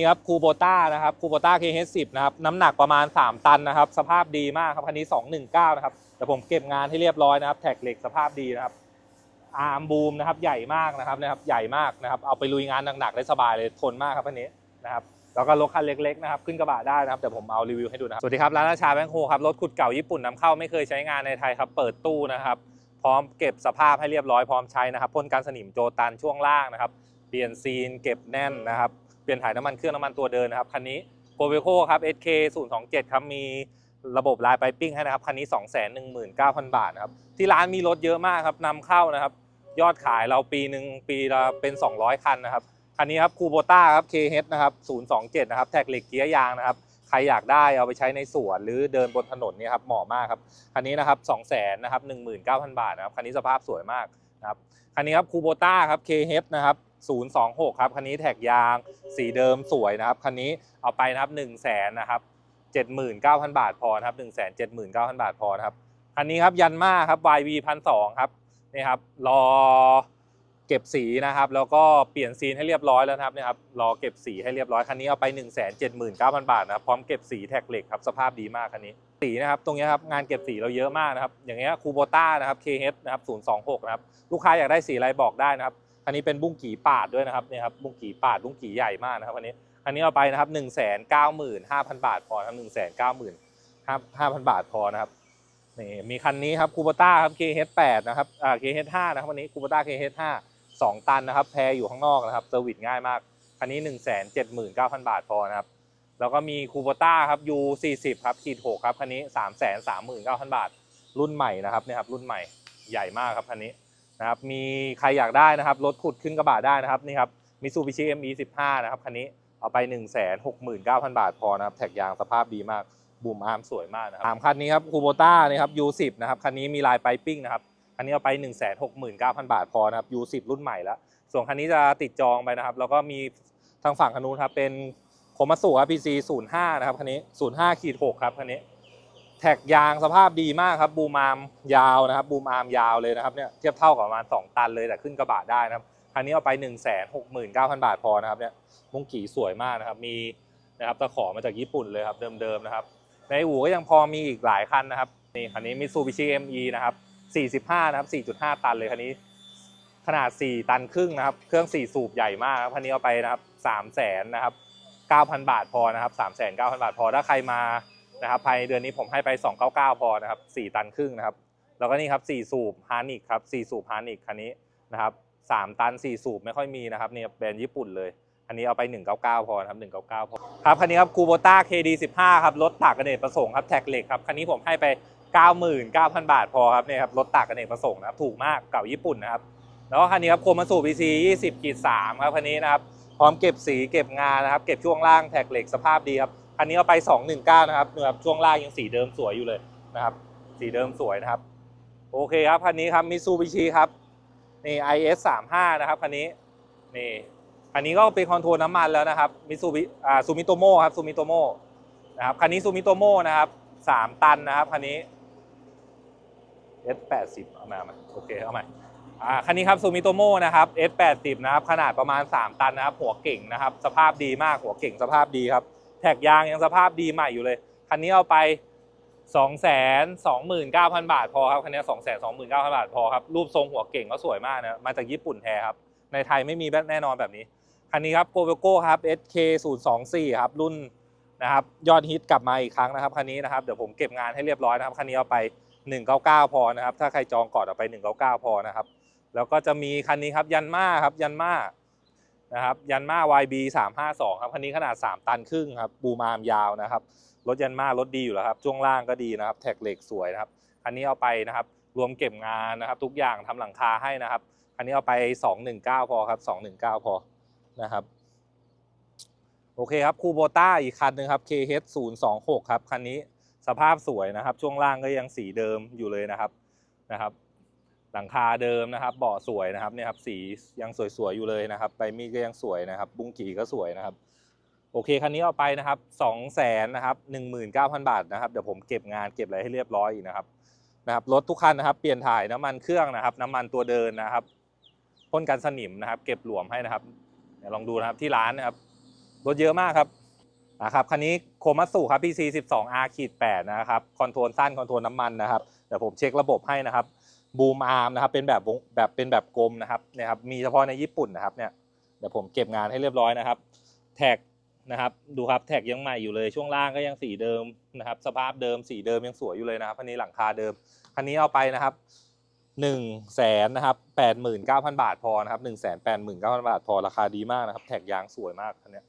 นี่ครับคูโบต้านะครับคูโบต้า KH10 นะครับน้ำหนักประมาณ 3 ตันนะครับ สภาพดีมากครับคันนี้ 219 นะครับแต่ผมเก็บงานให้เรียบร้อยนะครับ แท็กเหล็กสภาพดีนะครับอาร์มบูมนะครับใหญ่มากนะครับนะครับใหญ่มากนะครับ เอาไปลุยงานหนักๆได้สบายเลยทนมากครับคันนี้นะครับแล้วก็รถคันเล็กๆนะครับขึ้นกระบะได้นะครับเดี๋ยวผมเอารีวิวให้ดูนะครับสวัสดีครับร้านราชาแบงค์โฮครับรถขุดเก่าญี่ปุ่นนำเข้าไม่เคยใช้งานในไทยครับเปิดตู้นะครับ พร้อมเก็บสภาพให้เรียบร้อยพร้อมใช้นะครับพ่นกันสนิมโจตันช่วงล่างนะครับ เปลี่ยนซีนเก็บแน่นนะครับ เปลี่ยนถ่ายน้ำมันเครื่องน้ำมันตัวเดินนะครับคันนี้โกเวโคครับ SK 027ครับมีระบบลายไปปิ้งให้นะครับคันนี้ 219,000 บาทนะครับที่ร้านมีรถเยอะมากครับนำเข้านะครับ ยอดขายเราปีหนึ่งปีละเป็น 200 คันนะครับคันนี้ครับคูโบต้าครับ KH นะครับ027นะครับแท็กเหล็กเกียร์ยางนะครับใครอยากได้เอาไปใช้ในสวนหรือเดินบนถนนนี่ครับเหมาะมากครับคันนี้นะครับ2 0 0 0 0นะครับ19,000 บาทนะครับคันนี้สภาพสวยมากนะครับคันนี้ครับคูโบต้าครับ KH นะครับ 026 ครับคันนี้แท็กยางสีเดิมสวยนะครับคันนี้เอาไปนะครับ1 0 0 0 0แสนนะครับ79,000 บาทพอนะครับ1 7 9 0 0 0 บาทพอนะครับคันนี้ครับยันมาครับ YV 1,200ครับนี่ครับรอเก็บสีนะครับ แล้วก็เปลี่ยนซีนให้เรียบร้อยแล้วครับนี่ครับรอเก็บสีให้เรียบร้อยคันนี้เอาไป 1 7 9 0 0 0 บาทนะครับพร้อมเก็บสีแท็กเหล็กครับสภาพดีมากคันนี้สีนะครับตรงนี้ครับงานเก็บสีเราเยอะมากนะครับอย่างเงี้ยคูโบต้านะครับ KH นะครับ026 นะครับลูกค้าอยากได้สีอะไรบอกได้นะครับ คันนี้เป็นบุ้งกี่ปาดด้วยนะครับเนี่ยครับบุ้งกี่ปาดบุ้งกี่ใหญ่มากนะครับคันนี้คันนี้เอาไปนะครับ1 9 5 0 0 0บาทพอครับ1 9 5 0 0 5,000บาทพอนะครับนี่มีคันนี้ครับคูโบต้าครับ KH8 นะครับอ่า KH5 นะครับวันนี้คูโบต้า KH5 2 ตันนะครับแพรอยู่ข้างนอกนะครับเซอร์วิสง่ายมาก คันนี้ 1 7 9 0 0 0 บาทพอนะครับ แล้วก็มีคูโบต้าครับ U40 ครับขีด6ครับ คันนี้ 3 3 9 0 0 0 บาท รุ่นใหม่นะครับเนี่ยครับรุ่นใหม่ใหญ่มากครับคันนี้ นะครับมีใครอยากได้นะครับรถขุดขึ้นกระบะได้นะครับนี่ครับมิซูบิชิ ME15 นะครับคันนี้เอาไป 1 6 9 0 0 0 บาทพอนะครับแท็กยางสภาพดีมากบูมอาร์มสวยมากนะครับตามคันนี้ครับคูโบต้านี่ครับ U10 นะครับคันนี้มีลายไปปิ้งนะครับคันนี้เอาไป 1 6 9 0 0 0 บาทพอนะครับ U10 รุ่นใหม่แล้ว ส่วนคันนี้จะติดจองไปนะครับ แล้วก็มีทางฝั่งคันนู้นครับเป็นโคมัสุครับ PC 05 นะครับคันนี้ 05ขีด6ครับคันนี้ แท็กยางสภาพดีมากครับบูมอาร์มยาวนะครับบูมอาร์มยาวเลยนะครับเนี่ยเทียบเท่ากับประมาณ 2 ตันเลยแต่ขึ้นกระบะได้นะครับคันนี้เอาไป1 6 9 0 0 0บาทพอนะครับเนี่ยมุ้งกี่สวยมากนะครับมีนะครับตะขอมาจากญี่ปุ่นเลยครับเดิมๆนะครับในอู่ก็ยังพอมีอีกหลายคันนะครับนี่คันนี้มิซูบิชิ ME นะครับ45นะครับ4.5 ตันเลยคันนี้ขนาด 4 ตันครึ่งนะครับ เครื่อง 4 สูบใหญ่มากครับคันนี้เอาไปนะครับ3 0 0แสนนะครับ9,000 บาทพอนะครับ3 9 0 0 0 บาทพอถ้าใครมา นะครับภายในเดือนนี้ผมให้ไป 299 พอนะครับ4ตันครึ่งนะครับ แล้วก็นี่ครับ4สูบฮานิกครับ4สูบฮานิกคันนี้นะครับ3ตัน4สูบไม่ค่อยมีนะครับเนี่ยแบรนด์ญี่ปุ่นเลย อันนี้เอาไป 199 พอนะครับ199 พอครับคันนี้ครับคูโบต้า KD15 ครับรถตากกระเนกประสงค์ครับแท็กเหล็กครับคันนี้ผมให้ไป 99,000 บาทพอครับเนี่ยครับรถตากกระเนกประสงค์นะครับถูกมากเก่าญี่ปุ่นนะครับแล้วก็คันนี้ครับโคมาสู BC 20กีด3ครับคันนี้นะครับพร้อมเก็บสีเก็บงานนะครับ เก็บช่วงล่างแท็กเหล็กสภาพดีครับ คันนี้เอาไป 219 นะครับนี่ยครับช่วงล่างยังสีเดิมสวยอยู่เลยนะครับ สีเดิมสวยนะครับ โอเคครับคันนี้ครับมิซูบิชิครับนี่ IS 35นะครับคันนี้นี่คันนี้ก็เป็นคอนโทรลน้ำมันแล้วนะครับมิซูบิอ่าซูมิโตโมครับซูมิโตโมนะครับคันนี้ซูมิโตโมนะครับสามตันนะครับคันนี้ S80 เอามาเอามาโอเคเอาม่อ่าคันนี้ครับซูมิโตโมนะครับ S80 นะครับขนาดประมาณ 3 ตันนะครับ หัวเก่งนะครับ สภาพดีมากหัวเก่งสภาพดีครับ แท็กยางยังสภาพดีใหม่อยู่เลย คันนี้เอาไป 2 2 9 0 0 0 บาทพอครับ คันนี้ 2 2 9 0 0 0 บาทพอครับ รูปทรงหัวเก่งก็สวยมากนะ มาจากญี่ปุ่นแท้ครับ ในไทยไม่มีแน่นอนแบบนี้ คันนี้ครับโกเวโก้ครับ SK 0 2 4ครับ รุ่นนะครับยอดฮิตกลับมาอีกครั้งนะครับคันนี้นะครับเดี๋ยวผมเก็บงานให้เรียบร้อยนะครับคันนี้เอาไป 199 พอนะครับถ้าใครจองก่อนเอาไป 199 พอนะครับแล้วก็จะมีคันนี้ครับยันมาครับยันมา นะครับยันมา YB 352ครับคันนี้ขนาด 3 ตันครึ่งครับบูมอาร์มยาวนะครับรถยันมารถดีอยู่แล้วครับช่วงล่างก็ดีนะครับ แท็กเหล็กสวยนะครับคันนี้เอาไปนะครับ รวมเก็บงานนะครับ ทุกอย่างทำหลังคาให้นะครับคันนี้เอาไป 219 พอครับ 219 พอนะครับโอเคครับคูโบต้าอีกคันหนึ่งครับ KH 0 2 6ครับคันนี้สภาพสวยนะครับ ช่วงล่างก็ยังสีเดิมอยู่เลยนะครับนะครับ หลังคาเดิมนะครับเบาะสวยนะครับเนี่ยครับสียังสวยๆอยู่เลยนะครับใบมีดก็ยังสวยนะครับ บุ้งกี่ก็สวยนะครับ โอเคคันนี้เอาไปนะครับสองแสนนะครับหนึ่งหมื่นเก้าพันบาทนะครับเดี๋ยวผมเก็บงานเก็บอะไรให้เรียบร้อยอีกนะครับนะครับรถทุกคันนะครับ เปลี่ยนถ่ายน้ำมันเครื่องนะครับ น้ำมันตัวเดินนะครับพ่นกันสนิมนะครับ เก็บหลวมให้นะครับเดี๋ยวลองดูนะครับที่ร้านนะครับรถเยอะมากครับนะครับคันนี้โคมัสุครับ PC 12 R ขีด8นะครับคอนโทรลสั้นคอนโทรลน้ำมันนะครับเดี๋ยวผมเช็คระบบให้นะครับ บูมอาร์มนะครับเป็นแบบวงแบบเป็นแบบกลมนะครับนี่ยครับมีเฉพาะในญี่ปุ่นนะครับเนี่ยเดี๋ยวผมเก็บงานให้เรียบร้อยนะครับ แท็กนะครับดูครับแท็กยังใหม่อยู่เลยช่วงล่างก็ยังสีเดิมนะครับ สภาพเดิมสีเดิมยังสวยอยู่เลยนะครับคันนี้หลังคาเดิมคันนี้เอาไปนะครับหนึ่งแสนนะครับแปดหมื่นเก้าพันบาทพอนะครับหนึ่งแสนแปดหมื่นเก้าพันบาทพอราคาดีมากนะครับ แท็กยางสวยมากคันนี้